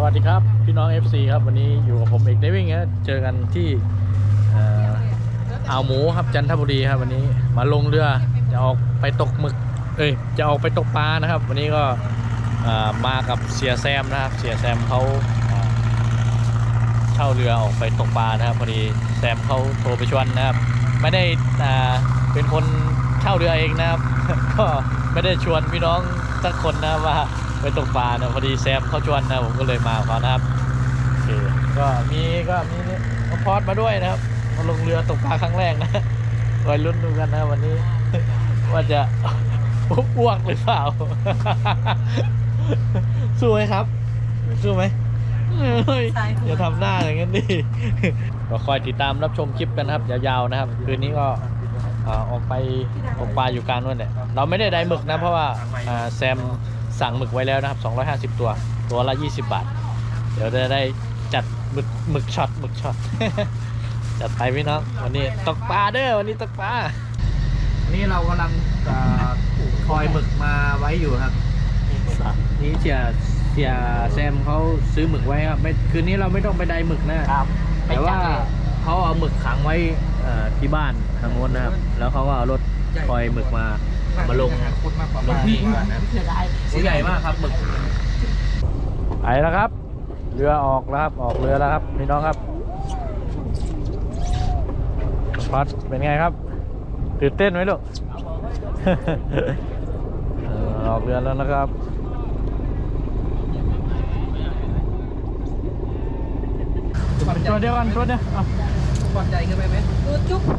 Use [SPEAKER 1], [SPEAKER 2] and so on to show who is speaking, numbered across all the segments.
[SPEAKER 1] สวัสดีครับ พี่น้อง FC ครับ วันนี้อยู่กับผมเอกได้วิ่งนะเจอกันที่เอ่ออ่าวหมูครับจันทบุรีครับวันนี้มาลงเรือจะออกไปตกหมึกเอ้ยจะออกไปตกปลานะครับ วันนี้ก็อ่อมากับเสียแซมนะครับ เสียแซมเขาเช่าเรือออกไปตกปลานะครับพอดีแซมเขาโทรไปชวนนะครับ ไม่ได้อ่าเป็นคนเช่าเรือเองนะครับ ก็ไม่ได้ชวนพี่น้องสักคนนะว่า ไปตกปลานะพอดีแซมเขาชวนนะผมก็เลยมากับเขานะครับโอเคก็มีก็มีนี่น้องพอดมาด้วยนะครับมาลงเรือตกปลาครั้งแรกนะคอยลุ้นดูกันนะวันนี้ ว่าจะอ้วกหรือเปล่า สู้ไหมครับ สู้ไหมเฮ้ยอย่าทำหน้าอย่างนั้นดิก็คอยติดตามรับชมคลิปกันนะครับ ยาวๆนะครับ คืนนี้ก็อ่าออกไปตกปลาอยู่กลางนู่นเนี่ยเราไม่ได้ได้หมึกนะ เพราะว่าอ่าแซม สั่งหมึกไว้แล้วนะครับ 250 ตัว ตัวละ 20 บาท เดี๋ยวจะได้จัดหมึกหมึกช็อตหมึกช็อตจัดไปพี่น้อง วันนี้ตกปลาเด้อวันนี้ตกปลา นี่เรากำลังคอยหมึกมาไว้อยู่ครับ นี่เสียเสียแซมเขาซื้อหมึกไว้ครับไม่คืนนี้เราไม่ต้องไปไดหมึกนะ ครับแต่ว่าเขาเอาหมึกขังไว้เอ่อที่บ้านทางโน้นนะครับ แล้วเขาก็เอารถคอยหมึกมา มาลงลงที่ตัวใหญ่มากครับหมึกไปแล้วครับ เรือออกแล้วครับ ออกเรือแล้วครับพี่น้องครับพัดเป็นไงครับ ตื่นเต้นไหมลูกเออออกเรือแล้วนะครับตัวเดียวกันตัวเดียวเอา
[SPEAKER 2] ก่อนใจขึ้นไปไหม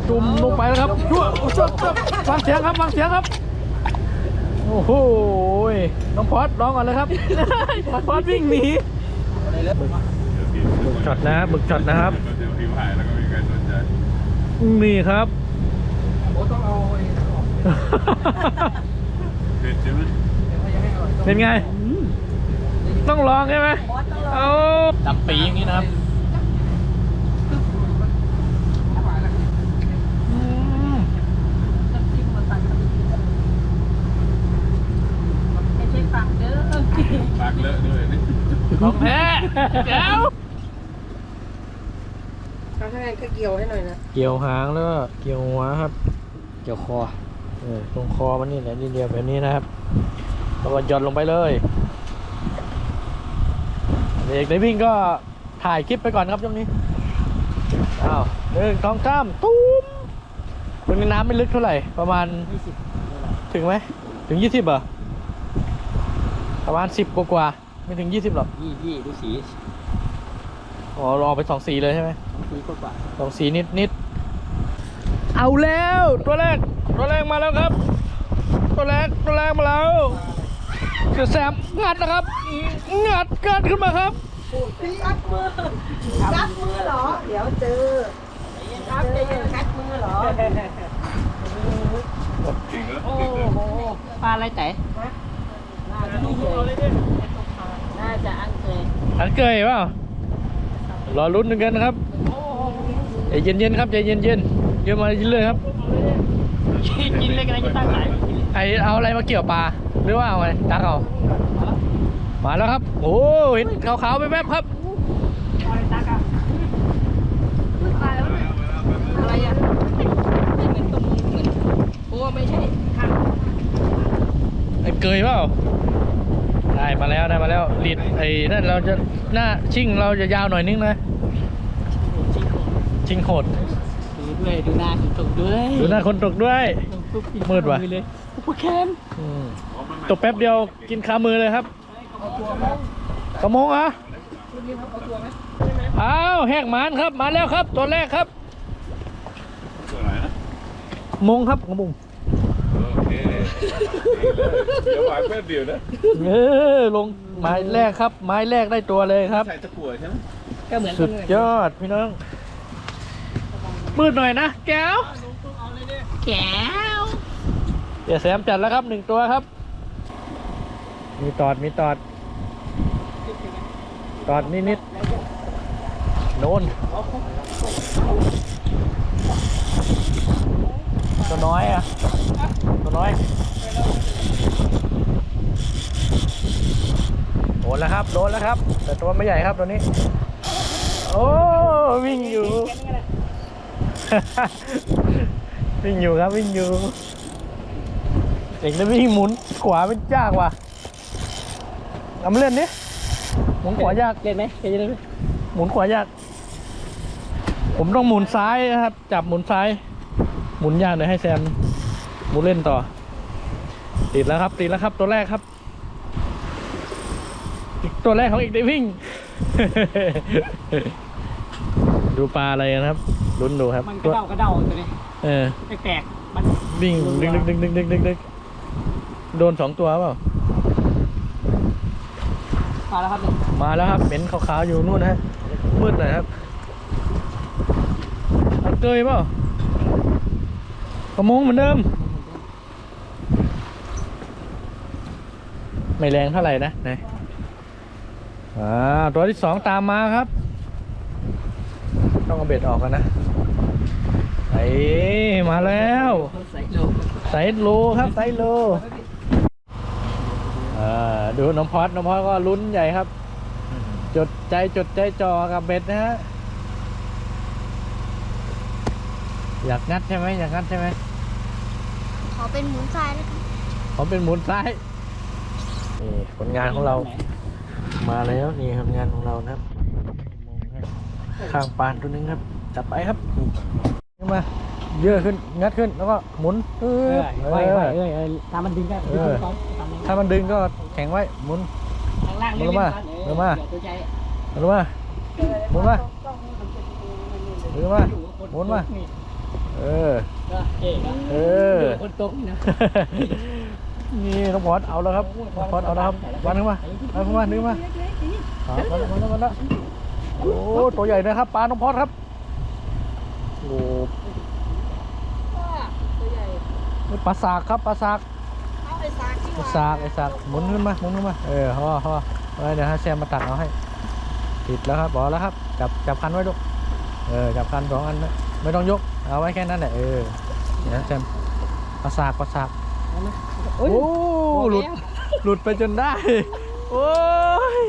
[SPEAKER 1] จุ่มลงไปแล้วครับชั่วชั่วชั่วฟังเสียงครับฟังเสียงครับ โอ้โหน้องพอดร้องก่อนเลยครับ พอดวิ่งหนีบึกช็อตนะบึกช็อตนะครับ
[SPEAKER 3] ก็เจอพิมพ์หายแล้วก็ไม่มีใครสนใจ
[SPEAKER 1] นี่ครับ
[SPEAKER 2] โอ้ต้องเอาไอ้นั่นออก
[SPEAKER 3] เผ็ดใช่ไหม
[SPEAKER 1] เป็นไง ต้องลองใช่ไหมเอาดับปีอย่างนี้นะครับอืม
[SPEAKER 4] ไม่ใช่ฟังเด้อ
[SPEAKER 3] ปากเลอะด้วยนี่
[SPEAKER 1] ของแท้เจ้า
[SPEAKER 2] ถ้าให้ก็เกี่ยวให้หน่อยนะ
[SPEAKER 1] เกี่ยวหางแล้วก็เกี่ยวหัวครับ เกี่ยวคอเออตรงคอมันนี่แหละนิดเดียวแบบนี้นะครับแล้วก็หย่อนลงไปเลยเด็กในวิ่งก็ถ่ายคลิปไปก่อนครับช่วงนี้อ้าวหนึ่งสองสามตุ้มตรงนี้น้ำไม่ลึกเท่าไหร่ประมาณถึงไหมถึงยี่สิบเหรอประมาณสิบกว่าๆ ไม่ถึงยี่สิบหรอก
[SPEAKER 2] ยี่ยี่ดูสี
[SPEAKER 1] อ๋อรอไปสองสีเลยใช่ไหม
[SPEAKER 2] สีกว่า
[SPEAKER 1] สองสีนิดนิดเอาแล้วตัวแรกตัวแรกมาแล้วครับ ตัวแรกตัวแรกมาแล้วเสือแสบงัดนะครับงัดงัดขึ้นมาครับ
[SPEAKER 4] กัดมือกัดมือเหรอ เดี๋ยวเจอครับจะยังกัดมือเหรอ
[SPEAKER 3] จริงเหรอ
[SPEAKER 4] โอ้
[SPEAKER 3] จริงเหรอ
[SPEAKER 4] โหปลาอะไรแต่น่าจะไม่เคย น่าจะอังเคย
[SPEAKER 1] อันเกยเปล่ารอลุ้นหนึ่งกันนะครับใจเย็นๆครับใจเย็นๆเยอะมาเรื่อยๆครับ
[SPEAKER 4] กินเลยกันจะตั้งไหน
[SPEAKER 1] ไอเอาอะไรมาเกี่ยวปลาหรือว่าเอาไงตักเอามาแล้วครับ โอ้เห็นขาวๆไปแวบๆครับ
[SPEAKER 4] อะไรอะเหมือนตรงเหมือนโอ้ไม่ใช่ค่ะ
[SPEAKER 1] ไอ้เกยเปล่า ได้มาแล้วได้มาแล้วลีดไอ้นั่นเราจะหน้าชิ่งเราจะยาวหน่อยนึงนะชิงโหด
[SPEAKER 4] ดูด้วยดูหน้าตกด้วย
[SPEAKER 1] ดูหน้าคนตกด้วยมืดว่ะ
[SPEAKER 4] เลยอุปแคน
[SPEAKER 1] อืมตกแป๊บเดียวกินคามือเลยครับกระมงเหรออ้าวแหกหมานครับมาแล้วครับตัวแรกครับ
[SPEAKER 3] ตัวไหนนะ
[SPEAKER 1] มงครับกระมง
[SPEAKER 3] โอเคเดี๋ยวหวานแป๊บเดียวนะ
[SPEAKER 1] เออลงไม้แรกครับ ไม้แรกได้ตัวเลยครับ
[SPEAKER 3] ใส่ตะกั่วใช่ไหม
[SPEAKER 4] ก็เหมือน
[SPEAKER 1] สุดยอดพี่น้อง มืดหน่อยนะ แก้ว
[SPEAKER 4] แก้ว
[SPEAKER 1] เดี๋ยวแซมจัดแล้วครับหนึ่งตัวครับ มีตอดมีตอด ตอดนิดนิดๆโน่น ตัวน้อยอะ ตัวน้อยโอ้นแล้วครับ โดนแล้วครับ แต่ตัวไม่ใหญ่ครับตัวนี้ โอ้วิ่งอยู่ วิ่งอยู่ครับวิ่งอยู่ เด็กแล้ววิ่งหมุนขวาเป็นยากว่ะเอามาเล่นดิหมุนขวายาก
[SPEAKER 2] เล่นไหมเล่นไหม
[SPEAKER 1] หมุนขวายาก ผมต้องหมุนซ้ายนะครับ จับหมุนซ้าย หมุนยากเลยให้แซมหมุนเล่นต่อ ติดแล้วครับ ติดแล้วครับ ตัวแรกครับอีกตัวแรกของอีกได้วิ่ง ดูปลาอะไรนะครับลุ้นดูครับ
[SPEAKER 2] มันก
[SPEAKER 1] ตั
[SPEAKER 2] ระ
[SPEAKER 1] ว
[SPEAKER 2] เด้ากระเด้าตัวนี้
[SPEAKER 1] เออ
[SPEAKER 2] แตกๆมัน
[SPEAKER 1] วิ่งดึงดึงดึงดึงดึงดึงดึงโดนสองตัวเปล่า
[SPEAKER 2] มาแล้วครับเนี่ย
[SPEAKER 1] มาแล้วครับเหม็นขาวๆอยู่นู่นนะฮะมืดหน่อยครับเอาเกยเปล่า ประมงเหมือนเดิม ไม่แรงเท่าไหร่นะไหนอ่าตัวที่สองตามมาครับ ต้องเอาเบ็ดออกกันนะไอ้มาแล้ว
[SPEAKER 2] ใส่โล
[SPEAKER 1] ไซส์โลครับไซส์โลอ่าดูน้องพอดน้องพอดก็ลุ้นใหญ่ครับ จดใจจดใจจอกับเบ็ดนะฮะอยากงัดใช่ไหมอยากงัดใช่ไหม
[SPEAKER 5] อเป็นหมุนซ้ายแล้วกัน
[SPEAKER 1] ผมเป็นหมุนซ้ายนี่ผลงานของเรา มาแล้วนี่ผลงานของเรานะครับข้างปานตัวนึงครับจับไปครับขึ้นมาเยอะขึ้นงัดขึ้นแล้วก็หมุนเอ
[SPEAKER 2] เอ
[SPEAKER 1] อ
[SPEAKER 2] อไว้ไว้เอ้ยเอ้ยถ้ามันดึงก็ดึงก่อน
[SPEAKER 1] ถ้ามันดึงก็แข็งไว้หมุน
[SPEAKER 2] ข้างล่าง
[SPEAKER 1] ลงมาลงมา
[SPEAKER 2] เดี๋ยวตัวใจ
[SPEAKER 1] หมุนมาหมุนมาหมุนมาหมุนมา เออ
[SPEAKER 2] เออ
[SPEAKER 1] เออ
[SPEAKER 2] คนตกนี่นะ
[SPEAKER 1] นี่น้องพอดเอาแล้วครับน้องพอดเอาแล้วครับวันนึงมาเอาขึ้นมานึงมาครับมาแล้วมาแล้วมาแล้วโอ้ตัวใหญ่นะครับปลาน้องพอดครับโอ้นี่ปลาสากครับปลาสาก
[SPEAKER 4] เอาไอ้สากที่
[SPEAKER 1] ปลา
[SPEAKER 4] ว่า
[SPEAKER 1] สากไอ้สากหมุนขึ้นมาหมุนขึ้นมาเออพอพออะไรเดี๋ยวให้แซมมาตัดเอาให้ติดแล้วครับบอกแล้วครับ จับจับคันไว้ดูเออจับคันสองอันนะ ไม่ต้องยก เอาไว้แค่นั้นแหละ เออ เดี๋ยวนะแซมปลาสากปลาสาก
[SPEAKER 2] โอ้ย
[SPEAKER 1] โอ้หลุด หลุดไปจนได้ โอ้ย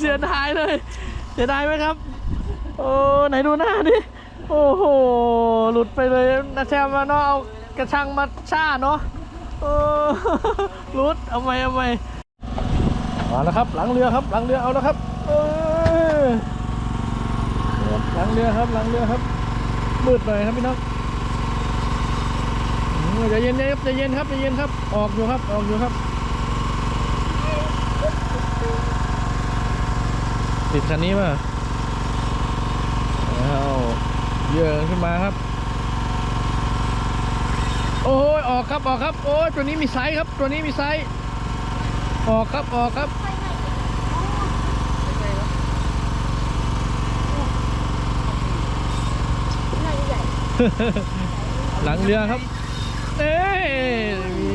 [SPEAKER 1] เสียดายเลย เสียดายไหมครับ โอ้ ไหนดูหน้าดิ โอ้โห หลุดไปเลยนะแชมป์มาเนาะ เอากระชังมาช่าเนาะ โอ้หลุด เอาไหมเอาไหมมาแล้วครับ หลังเรือครับ หลังเรือเอาแล้วครับเออหลังเรือครับ หลังเรือครับ มืดหน่อยครับพี่น้องอืมใจเย็นๆครับใจเย็นครับใจเย็นครับ ออกอยู่ครับ ออกอยู่ครับ ติดคันนี้ป่ะเอาเยื่อขึ้นมาครับ โอ้ยออกครับ ออกครับ โอ้ยตัวนี้มีไซส์ครับ ตัวนี้มีไซส์ออกครับ ออกครับ
[SPEAKER 5] น่าจะใหญ่
[SPEAKER 1] หลังเรือครับ เอ้ยมี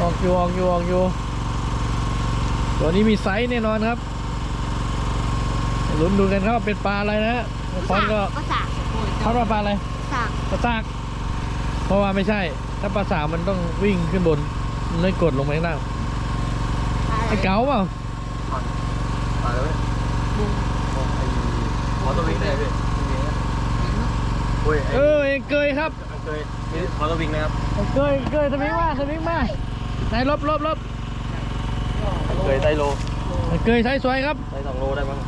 [SPEAKER 1] ออกอยู่ออกอยู่ออกอยู่ ตัวนี้มีไซส์แน่นอนครับ ลุ้นดูกันครับว่าเป็นปลาอะไรนะฮะฟอนก็
[SPEAKER 5] ก็สาก
[SPEAKER 1] คาดว่าปลาอะไร
[SPEAKER 5] สาก
[SPEAKER 1] ปลาซาก เพราะว่าไม่ใช่ ถ้าปลาสากมันต้องวิ่งขึ้นบนมันไม่กดลงไปข้างล่างไอ้เก๋าเปล่า
[SPEAKER 3] มาแล้วขอตัววิ่งได้พี่ โอ้ย
[SPEAKER 1] เออเองเกยครับ
[SPEAKER 3] เคยนี่ขอตัววิ่งนะครับ
[SPEAKER 1] เองเกยเกยสวิงมาสวิงมาไหนลบลบลบ
[SPEAKER 3] เคยได้โล
[SPEAKER 1] เองเกยใช้สวยครับ
[SPEAKER 3] ได้สองโลได้บ้าง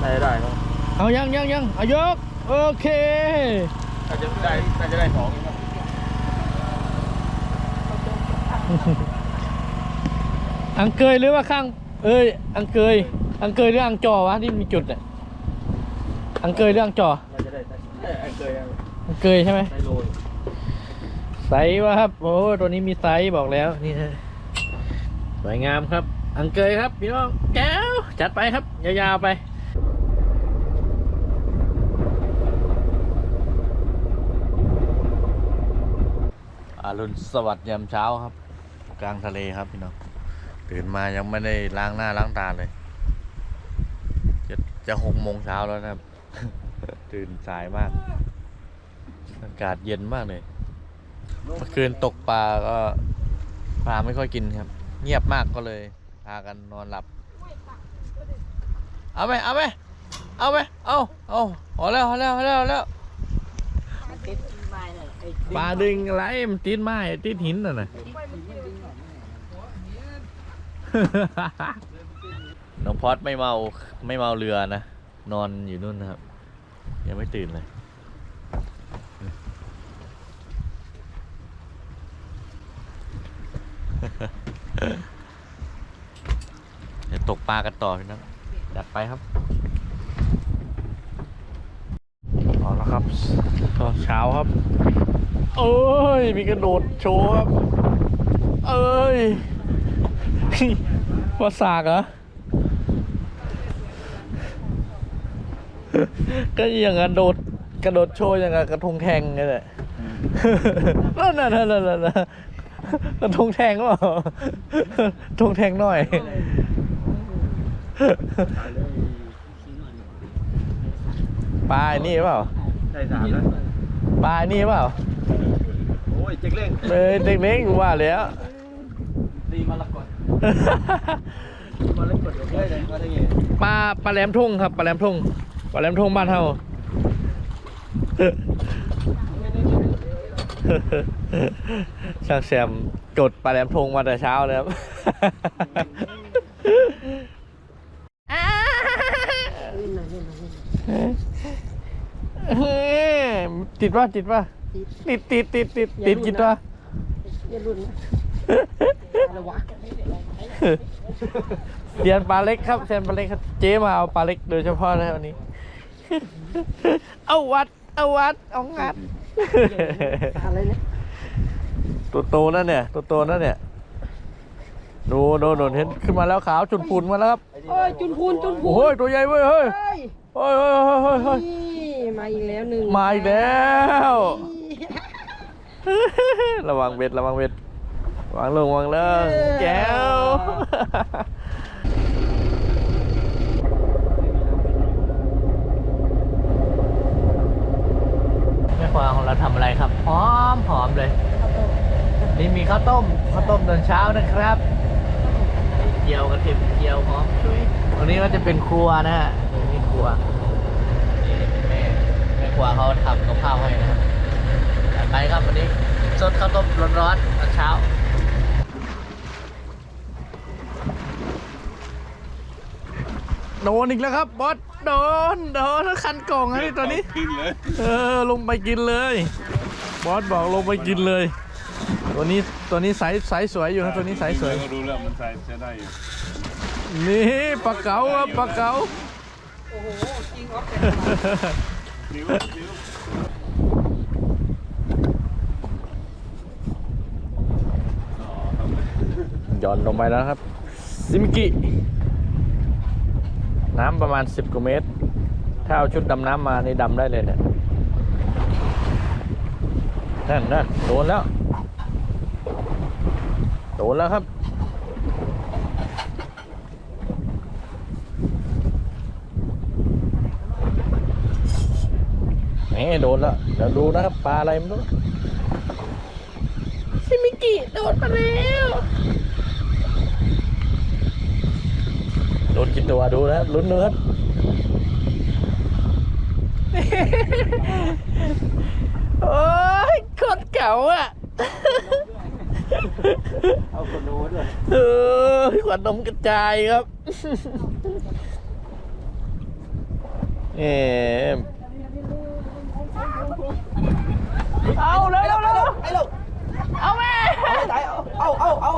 [SPEAKER 3] ได้ได้บ้าง
[SPEAKER 1] เอายังยังยังเอายกโอเค
[SPEAKER 3] อาจจะได้อาจจะได้สองครับ
[SPEAKER 1] อังเกยหรือว่าข้าง เอ้ยอังเกยอังเกยหรืออังจอวะที่มีจุดเนี่ยอังเกยหรืออังจอ
[SPEAKER 3] น่าจะได้ได้ เคย
[SPEAKER 1] อังเกยใช่ไหม
[SPEAKER 3] ได้โล
[SPEAKER 1] ไซส์วะครับ โอ้ตัวนี้มีไซส์บอกแล้วนี่ฮะสวยงามครับ อังเกยครับพี่น้องแก้วจัดไปครับ ยาวๆไปอารุณสวัสดิ์ยามเช้าครับ กลางทะเลครับพี่น้องตื่นมายังไม่ได้ล้างหน้าล้างตาเลย จะจะหกโมงเช้าแล้วนะครับ ตื่นสายมาก อากาศเย็นมากเลยเมื่อคืนตกปลาก็ปลาไม่ค่อยกินครับ เงียบมากก็เลยพากันนอนหลับ เอาไหมเอาไหมเอาไหมเอาเอาพอแล้วพอแล้วพอแล้วพอแล้ว
[SPEAKER 2] ติดไม้เลยไอ้
[SPEAKER 1] ปลาดึงอะไรมันติดไม้ติดหินน่ะนะน้องพอดไม่เมาไม่เมาเรือนะ นอนอยู่นู่นนะครับ ยังไม่ตื่นเลยเดี๋ยวตกปลากันต่อพี่น้องจัดไปครับเอาละครับตอนเช้าครับ เอ้ย มีกระโดดโชว์ครับ เอ้ย ว่าสากเหรอ ก็อย่างกระโดดกระโดดโชว์อย่างกับกระทงแทงไงแหละนั่นน่ะนั่นน่ะนั่นน่ะกระทงแทงก็เปล่ากระทงแทงหน่อย ปลาไอ้นี่เปล่า
[SPEAKER 3] ได้สามแล้ว
[SPEAKER 1] ปลาไอ้นี่เปล่า
[SPEAKER 3] โอ้ยเจ๊กเล่ง
[SPEAKER 1] เลยเด็กเล็กอยู่ว่าแล้ว
[SPEAKER 2] ดีมรกตมรกตเยอะเลยว่าได้ไง
[SPEAKER 1] ปลาปลาแหลมทุ่งครับปลาแหลมทุ่ง ปลาแหลมทงบ้านเฮาช่างแซมจดปลาแหลมทงมาแต่เช้าเลยครับติดป่ะติดป่ะติดติดติดติดติดกินป่า
[SPEAKER 4] รุ่นนะอะไรวะ
[SPEAKER 1] เซียนปลาเล็กครับเซียนปลาเล็กครับ เจ๊มาเอาปลาเล็กโดยเฉพาะนะวันนี้ เอาวัด เอาวัดเอางัด
[SPEAKER 4] อะไรเนี่ย
[SPEAKER 1] ตัวโตนั่นเนี่ย ตัวโตนั่นเนี่ย ดูดูดูเห็นขึ้นมาแล้วขาวจุดปุ่นมาแล้วครับ
[SPEAKER 4] โอ้ยจุนพูนจุนพู
[SPEAKER 1] โอ้โหตัวใหญ่เว้ยเฮ้ย
[SPEAKER 4] เฮ้ย
[SPEAKER 1] เฮ้ยเฮ้ยเฮ้ยเฮ้ยเฮ้ย
[SPEAKER 4] นี่มาอีกแล้วหนึ่ง
[SPEAKER 1] มาอีกแล้ว ระวังเบ็ดระวังเบ็ดวางลงวางเลิงแก้ว แม่ควาของเราทำอะไรครับหอมหอมเลยนี่มีข้าวต้มข้าวต้มตอนเช้านะครับเจียวกระเทียมเจียวหอมชุยตรงนี้ก็จะเป็นครัวนะฮะตรงนี้ครัวนี่แม่แม่ครัวเขาทำกับข้าวให้นะครับจัดไปครับวันนี้สดข้าวต้มร้อนๆตอนเช้า โดนอีกแล้วครับบอสโดนโดนคันกล่องอันนี้ตอนนี้
[SPEAKER 3] ขึ้นเลย
[SPEAKER 1] เออลงไปกินเลย บอสบอกลงไปกินเลย ตัวนี้ตัวนี้ไซส์ไซส์สวยอยู่ครับตัวนี้ไซส์สวย
[SPEAKER 3] ก็รู้แล้วมันใส่ใช้ได้อยู่
[SPEAKER 1] นี่ปลาเก๋าครับปลาเก๋า
[SPEAKER 3] นิ้วนิ้ว
[SPEAKER 1] หย่อนลงไปแล้วครับ ซิมิกิ น้ำประมาณ 10กว่าเมตร ถ้าเอาชุดดำน้ำมานี่ดำได้เลยเนี่ยนั่นนั่นโดนแล้ว โดนแล้วครับแหมโดนแล้ว เดี๋ยวดูนะครับปลาอะไรไม่รู้ซิมิกิโดนมาแล้ว โดนกินตัวดูนะครับลุ้นดูครับโอ้ยโคตรเก่าอะ
[SPEAKER 2] เอาคนโน้ด้วย
[SPEAKER 1] เออขวดนมกระจายครับเอมเอาเร็วเร็วเร็ว
[SPEAKER 2] ไอ้ลูก
[SPEAKER 1] เอาแม่
[SPEAKER 2] เอาเอาเอาเอา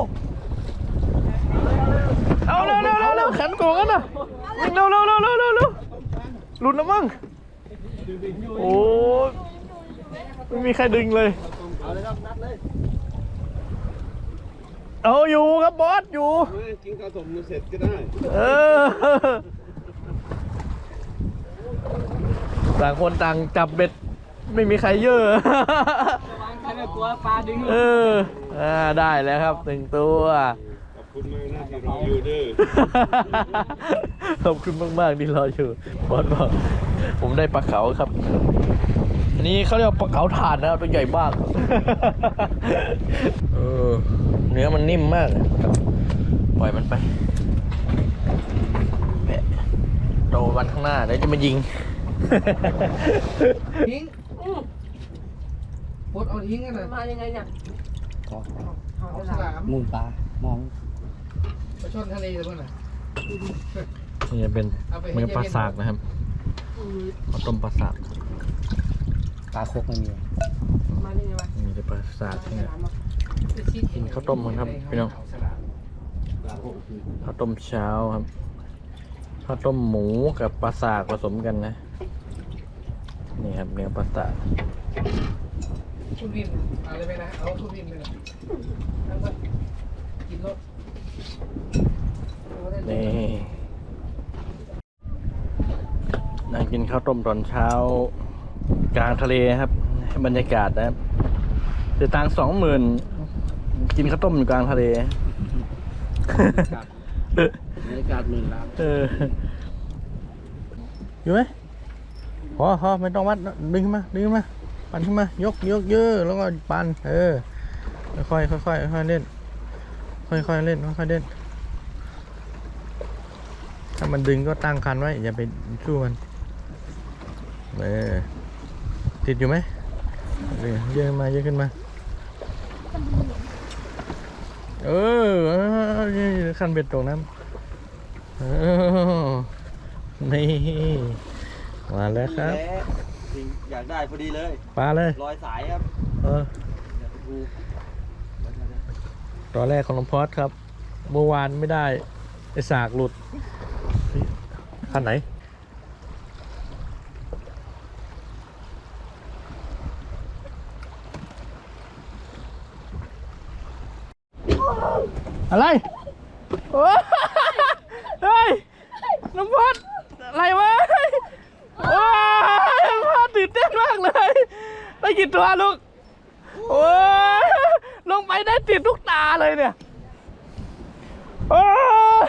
[SPEAKER 1] เอาเร็วเร็วเร็วเร็วขันโกงกันนะวิ่งเร็วเร็วเร็วเร็วเร็วเร็วหลุดแล้วมั้งโอ้ยไม่มีใครดึงเลย
[SPEAKER 2] เอาเลยครับนัดเลย
[SPEAKER 1] เอาอยู่ครับบอสอยู่
[SPEAKER 3] กินข้าวต้มมือเสร็จก็ได้
[SPEAKER 1] เออต่างคนต่างจับเบ็ดไม่มีใครเยอะ
[SPEAKER 2] ระวังใครไม่กลัวปลาดึง
[SPEAKER 1] เอออ่าได้แล้วครับหนึ่งตัว
[SPEAKER 3] ขอบ คุณมากนะที่รออยู่เด้อ
[SPEAKER 1] ขอบคุณมากๆที่รออยู่บอสบอกผมได้ปลาเขาครับ อันนี้เขาเรียกว่าปลาเขาถ่านนะครับตัวใหญ่มากเออเนื้อมันนิ่มมาก ปล่อยมันไปโตวันข้างหน้าเดี๋ยวจะมายิง
[SPEAKER 2] ทิ้งปลดเอาทิ้งกันเลย
[SPEAKER 4] มายังไงเนี่ย
[SPEAKER 2] เอาฉลาม
[SPEAKER 3] มูล ปลามอง
[SPEAKER 2] ไปชนทะเลเลยเพื่อนน่ะ
[SPEAKER 1] นี่จะเป็นเนื้อปลาสากนะครับข้าวต้มปลาสาก
[SPEAKER 3] ปลาโคกไม่มี
[SPEAKER 4] มายังไงวะ
[SPEAKER 1] มีแต่ปลาสากเนี่ย กินข้าวต้มกันครับพี่น้อง ข้าวต้มเช้าครับข้าวต้มหมูกับปลาสากผสมกันนะ นี่ครับเนื้อปลาสาก
[SPEAKER 2] ทุบินอะไรไปนะ เอาทุบินไปนะนั่งก่อนกินรถ
[SPEAKER 1] นี่นั่งกินข้าวต้มตอนเช้า กลางทะเลครับให้บรรยากาศนะครับเดี๋ยวตังสองหมื่นกินข้าวต้มอยู่กลางทะเล
[SPEAKER 3] บรรยากาศหมื่นล้าน
[SPEAKER 1] เอออยู่ไหมพอพอไม่ต้องวัดดึงขึ้นมาดึงขึ้นมา ปั่นขึ้นมายกยกเยอะแล้วก็ปั่นเออค่อยค่อยค่อยค่อยเล่น ค่อยค่อยเล่นค่อยๆเล่น ถ้ามันดึงก็ตั้งคันไว้ อย่าไปสู้มันเออติดอยู่ไหมเยอะขึ้นมาเยอะขึ้นมาเออเออนี่คันเบ็ดตกน้ำเออนี่มาแล้วครับ
[SPEAKER 3] อยากได้พอดีเลย
[SPEAKER 1] ปลาเลย
[SPEAKER 3] รอยสายครับ
[SPEAKER 1] เออ ตอนแรกของน้องพอดครับ เมื่อวานไม่ได้ไอสากหลุดเฮ้ยคันไหน อะไรโอ้ยเฮ้ยน้องพอดอะไรวะ โอ้ยน้องพอดตื่นเต้นมากเลย ได้กี่ตัวลูก ไปได้ติดทุกตาเลยเนี่ยโอ้ย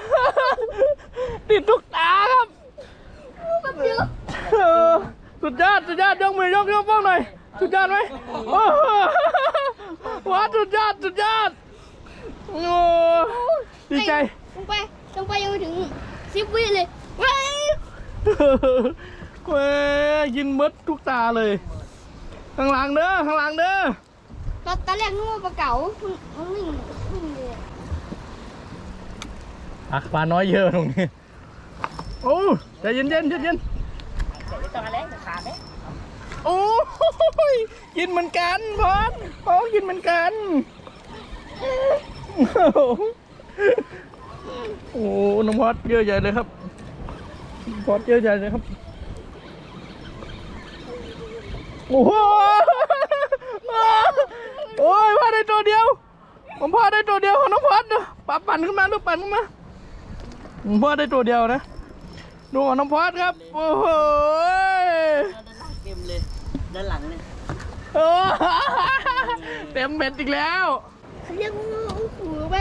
[SPEAKER 1] ติดทุกตาครับเออสุดยอดสุดยอดยกมือยกยกป้องหน่อยสุดยอดไหมโอ้โหว้าสุดยอดสุดยอดโอ้ดีใจ
[SPEAKER 5] ลงไปลงไปยังไม่ถึงสิบวิเลยเว้ย
[SPEAKER 1] เว้ยยินมดทุกตาเลยข้างหลังเด้อข้างหลังเด้อ
[SPEAKER 5] ตอนตอนแรกนึกว่าปลาเก๋ามันวิ่งวิ่งเลย
[SPEAKER 1] อะปลาน้อยเยอะตรงนี้ โอ้ใจเย็นเย็นเย็นเย็น
[SPEAKER 4] จะมาแล้วจะขาดไหม
[SPEAKER 1] โอ้ยกินเหมือนกันพอดพอดกินเหมือนกันโอ้โหน้องพอดเยอะใหญ่เลยครับพอดเยอะใหญ่เลยครับโอ้โห โอ้ยพอดได้ตัวเดียว ผมพอดได้ตัวเดียวของน้องพอดนะปรับปั่นขึ้นมาลูกปั่นขึ้นมาผมพอดได้ตัวเดียวนะ ดูของน้องพอดครับ โอ้โห
[SPEAKER 4] เกมเลย ด้านหลังเลย
[SPEAKER 1] โอ้เต็มเม็ดอีกแล้ว
[SPEAKER 5] เขาเรียกว่าโอ้โหไป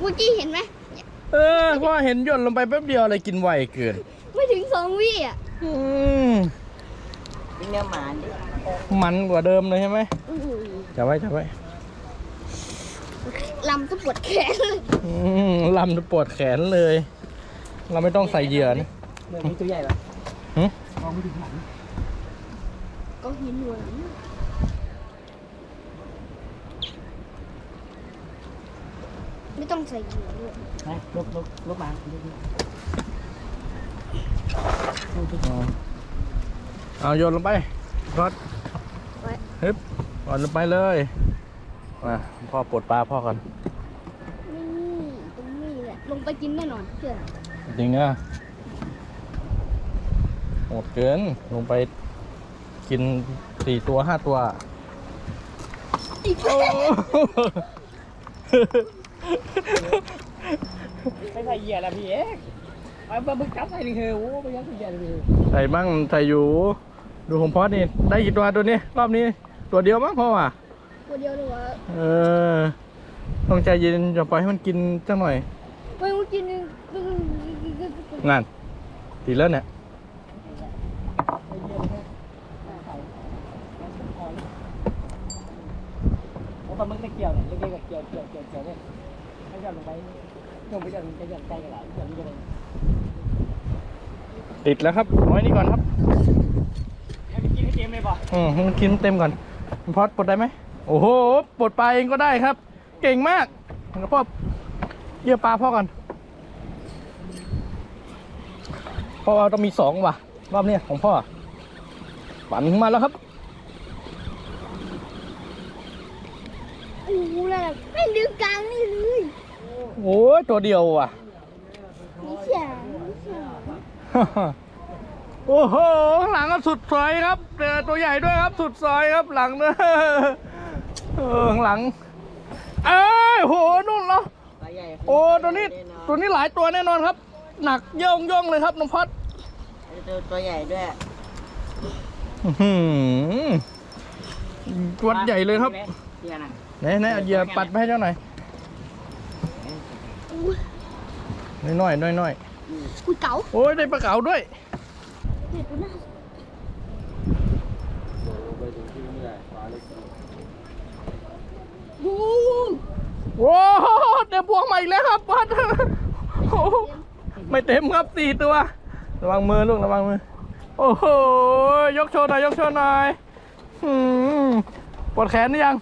[SPEAKER 5] เมื่อกี้เห็นไหม
[SPEAKER 1] เออเพราะเห็นหย่นลงไปแป๊บเดียวอะไรกินไวเกิน
[SPEAKER 5] ไม่ถึงสองวิอะ
[SPEAKER 1] อืม
[SPEAKER 4] ยิงเนื้อหมาดิ
[SPEAKER 1] มันกว่าเดิมเลยใช่ไหม
[SPEAKER 5] อื้อหือ
[SPEAKER 1] จับไว้จับไว้
[SPEAKER 5] ลำจะปวดแขนเลย
[SPEAKER 1] อืมลำจะปวดแขนเลย เราไม่ต้องใส่เหยื่อนะ
[SPEAKER 2] เรื่องนี้ตัวใหญ่ปะ
[SPEAKER 1] หึ
[SPEAKER 2] มองไม่ถึงหลัง
[SPEAKER 5] ก็หินหัวหลังไม่ต้องใส่เหยื่อด้วย
[SPEAKER 2] นะลบลบลบมาลบมา
[SPEAKER 1] อ๋อเอาโยนลงไปรอด
[SPEAKER 5] ไว้
[SPEAKER 1] ฮึบ ก่อนลงไปเลยมาพ่อปลดปลาพ่อก่อน
[SPEAKER 5] นี่ตรงนี้แหละลงไปกินแน่นอนเชื่อ
[SPEAKER 1] จริงนะโหดเกินลงไปกินสี่ตัวห้าตัว
[SPEAKER 5] อีกแล้ว
[SPEAKER 2] ไม่ใส่เหยียดละพี่เอกเอาปลาบึกจับใส่หนึ่งเฮโอ้ไปยังใส่เหยียดเลย
[SPEAKER 1] ใส่บ้างใส่อยู่ ดูของพอดนี่ได้กี่ตัวตัวนี้รอบนี้ ตัวเดียวมั้งพ่อว่ะ
[SPEAKER 5] ตัวเดียวเลยวะ
[SPEAKER 1] เออต้องใจเย็นอย่าปล่อยให้มันกินจังหน่อย
[SPEAKER 5] ไม่เมื่อกี้นึง
[SPEAKER 1] งานติดแล้วเนี่ย
[SPEAKER 2] โอ้ปลาบึกไม่เกี่ยวเนี่ยเล็กๆกับเกี่ยวเกี่ยวเกี่ยวเกี่ยวเนี่ยให้จับลงไปลงไปจับจะหย่อนใจกันหลายหย่อนกันเลย
[SPEAKER 1] ติดแล้วครับเอาไว้นี่ก่อนครับ
[SPEAKER 2] ให้กินให้เต็มเลยป่ะ
[SPEAKER 1] อืมให้มันกินเต็มก่อน พอดปลดได้ไหมโอ้โหปลดปลาเองก็ได้ครับ เก่งมากแล้วพ่อเยี่ยปลาพ่อก่อนพ่อต้องมีสองว่ะรอบเนี้ยของพ่อปั่นขึ้นมาแล้วครับ
[SPEAKER 5] โอ้โหเลยไม่ดึงกลางนี่เลย
[SPEAKER 1] โอ้ยตัวเดียวว่ะ
[SPEAKER 5] นี่เสียนี่เสีย
[SPEAKER 1] โอ้โหข้างหลังก็สุดซอยครับเจอตัวใหญ่ด้วยครับสุดซอยครับหลังเนอะเออข้างหลัง เอ้ยโหนู่นเนาะโอ้ตัวนี้ตัวนี้หลายตัวแน่นอนครับ หนักย่องย่องเลยครับน้องพัด
[SPEAKER 4] ตัวใหญ่ด้วย
[SPEAKER 1] อื้อหือตัวใหญ่เลยครับ
[SPEAKER 2] เดี๋ยวนะ
[SPEAKER 1] ไหนไหนเอาเหยื่อปัดไปให้เจ้าหน่อยน้อยน้อยน้อย
[SPEAKER 5] คุยเก๋า
[SPEAKER 1] ๆโอ้ยได้ปลาเก๋าด้วย
[SPEAKER 5] เด็ดนะ
[SPEAKER 1] โอ้โหเต็มพวงมาอีกแล้วครับพัดโอ้โหไม่เต็มครับสี่ตัว ระวังมือลูกระวังมือ โอ้โห ยกโชว์หน่อยยกโชว์หน่อยหืมปวดแขนหรือยัง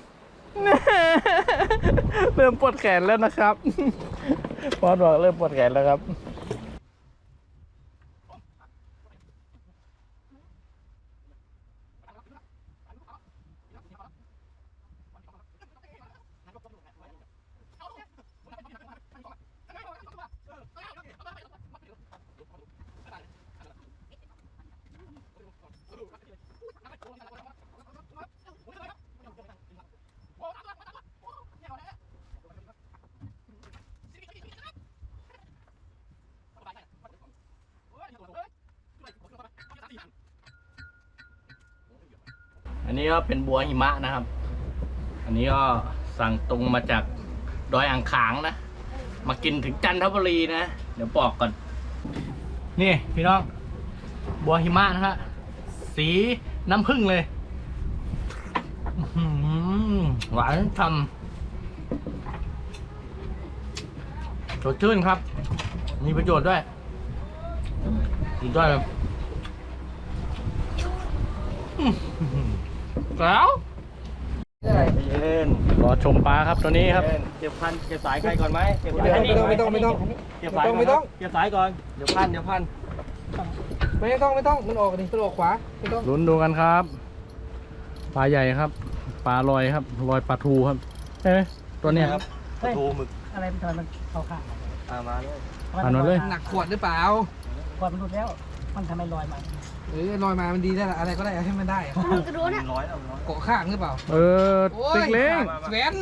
[SPEAKER 1] เริ่มปวดแขนแล้วนะครับ พอดบอกเริ่มปวดแขนแล้วครับ นนี้ก็เป็นบัวหิมะนะครับ อันนี้ก็สั่งตรงมาจากดอยอ่างขางนะ มากินถึงจันทบุรีนะ เดี๋ยวบอกก่อน นี่พี่น้อง บัวหิมะนะฮะ สีน้ำผึ้งเลยหวานฉ่ำสดชื่นครับ มีประโยชน์ด้วยสุดยอดเลย แล้วเย็นรอชมปลาครับตัวนี้ครับ
[SPEAKER 3] เก็บพันเก็บสายใครก่อนไหมเก็บ
[SPEAKER 2] ไม่ต้องไม่ต้องไม่ต้อง
[SPEAKER 3] เก็บสายก่อน
[SPEAKER 2] ไม่ต้อง
[SPEAKER 3] เก็บสายก่อนเดี๋ยวพันเดี๋ยวพัน
[SPEAKER 2] ไม่ต้องไม่ต้องมันออกดิมันออกขวาไม่ต้อง
[SPEAKER 1] ลุ้นดูกันครับปลาใหญ่ครับปลาลอยครับลอยปลาทูครับใช่ไหมตัวเนี้ยครับ
[SPEAKER 3] ทูหมึก
[SPEAKER 2] อะไรมันทำไมมันเข้าข้าง
[SPEAKER 3] อ่ามาเลย
[SPEAKER 1] ผ่านมาเลย
[SPEAKER 2] หนักขวดหรือเปล่า
[SPEAKER 6] ก่อนมันหลุดแล้ว มันทำไมลอยมา
[SPEAKER 2] เออลอยมามันดีได้ละอะไรก็ได้ให้มันได้อะ
[SPEAKER 5] มันกระโดดอะ
[SPEAKER 3] ร้อยแล้วร้อย
[SPEAKER 2] เกาะข้างหรือเปล่า
[SPEAKER 1] เออ
[SPEAKER 2] โอ้ย
[SPEAKER 1] เต็กเล้ง
[SPEAKER 2] แหวน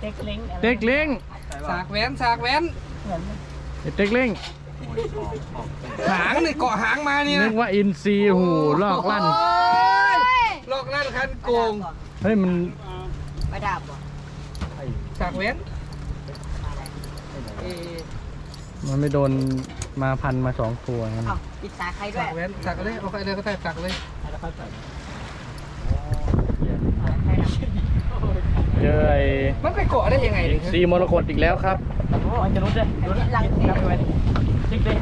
[SPEAKER 6] เต็กเล้งอะไร
[SPEAKER 1] เต็กเล้ง
[SPEAKER 2] สากแหวนสากแหวน
[SPEAKER 6] เหมือน
[SPEAKER 1] เต็กเล้ง
[SPEAKER 2] หางนี่เกาะหางมานี่
[SPEAKER 1] นึ
[SPEAKER 2] นะ
[SPEAKER 1] กว่าอินซีหูลอกลั่น
[SPEAKER 2] โอ้ยลอกลั่นคันโกง
[SPEAKER 1] เฮ้ยมัน
[SPEAKER 4] ไม่ดับหรอ
[SPEAKER 2] สากแหวนเออ
[SPEAKER 1] มันไม่โดน มาพันมาสองตัวงั้น
[SPEAKER 4] อ้าวปิดสายใครด้ว
[SPEAKER 2] สายกแหวนสากเลยเอาใครเลยก็ได้สากเลย
[SPEAKER 6] แล้วค่อยเปิด
[SPEAKER 1] เจอไอ้
[SPEAKER 2] มันไปเกาะได้ยังไง
[SPEAKER 1] อินซีมรกตอีกแล้วครับ
[SPEAKER 6] มันจะรุดเลยรุด
[SPEAKER 4] หลัง
[SPEAKER 6] รับไปไว้ดิ๊กเลย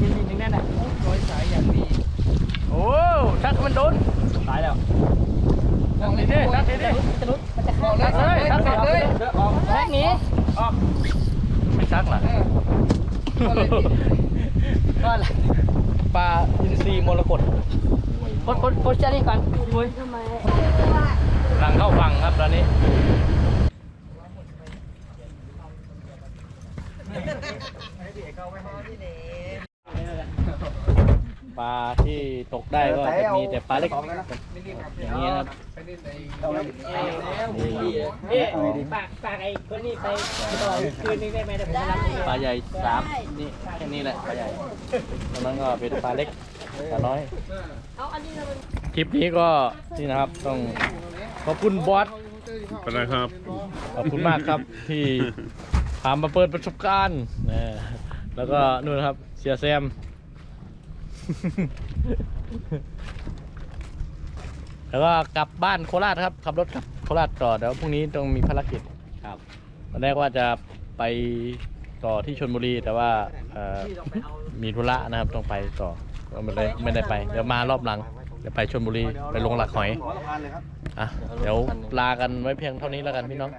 [SPEAKER 6] ยิงยิงยิงแน่นอะ
[SPEAKER 2] ร้อยสายอย่างดี
[SPEAKER 1] โอ้ชักมันโดน
[SPEAKER 6] ตายแล้ว
[SPEAKER 2] ลอง
[SPEAKER 1] ดี
[SPEAKER 2] เลย
[SPEAKER 1] ดิชักดีดิ
[SPEAKER 6] จะรุดมันจะ
[SPEAKER 2] บ
[SPEAKER 6] ฆ่า
[SPEAKER 2] อกเลยสากเลยสากเลย
[SPEAKER 6] แม็กหนี
[SPEAKER 1] ไม่ชักเหรอ
[SPEAKER 2] เออ ก็เลยผิด
[SPEAKER 6] ก็อะไร
[SPEAKER 1] ปลาอินซีมรกต
[SPEAKER 6] กดกดกดเจนี่ก่อนมุ้ย
[SPEAKER 5] ทำไม
[SPEAKER 1] กำลังเข้าฝั่งครับตอนนี้ ปลา ที่ตกได้ก็จะมีแต่ปลาเล็กอย่างนี้นะครับ
[SPEAKER 2] ไปเล่นใน
[SPEAKER 1] นี่
[SPEAKER 6] นี่ฝากฝากไอ้คนนี้ไปต่อคืนนึงได้ไหมเดี๋ยวผมจะรับ
[SPEAKER 1] ปลาใหญ่สามนี่แค่นี้แหละปลาใหญ่ตรงนั้นก็เป็นปลาเล็กปลาน้อย
[SPEAKER 5] เอาอันนี้เราเป็น
[SPEAKER 1] คลิปนี้ก็นี่นะครับต้องขอบคุณบอส
[SPEAKER 3] เป็นไรครับ
[SPEAKER 1] ขอบคุณมากครับที่พามาเปิดประสบการณ์นะแล้วก็นู่นนะครับเสียแซม แล้วก็กลับบ้านโคราชครับ ขับรถกลับโคราชต่อเดี๋ยวพรุ่งนี้ต้องมีภารกิจครับตอนแรกว่าจะไปต่อที่ชลบุรีแต่ว่าเอ่อมีธุระนะครับต้องไปต่อก็ไม่ได้ไม่ได้ไป เดี๋ยวมารอบหลังเดี๋ยวไปชลบุรีไปลงหลักหอยอะเดี๋ยวลากันไว้เพียงเท่านี้แล้วกันพี่น้อง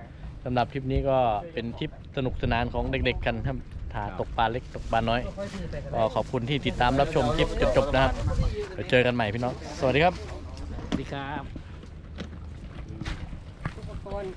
[SPEAKER 1] สำหรับทริปนี้ก็เป็นทริปสนุกสนานของเด็ก ๆ กันครับ ถาตกปลาเล็กตกปลาน้อยก็ขอบคุณที่ติดตามรับชมคลิปจนจบนะครับเดี๋ยวเจอกันใหม่พี่น้อง สวัสดีครับ
[SPEAKER 6] สวัสดีครับ
[SPEAKER 4] อุปกรณ์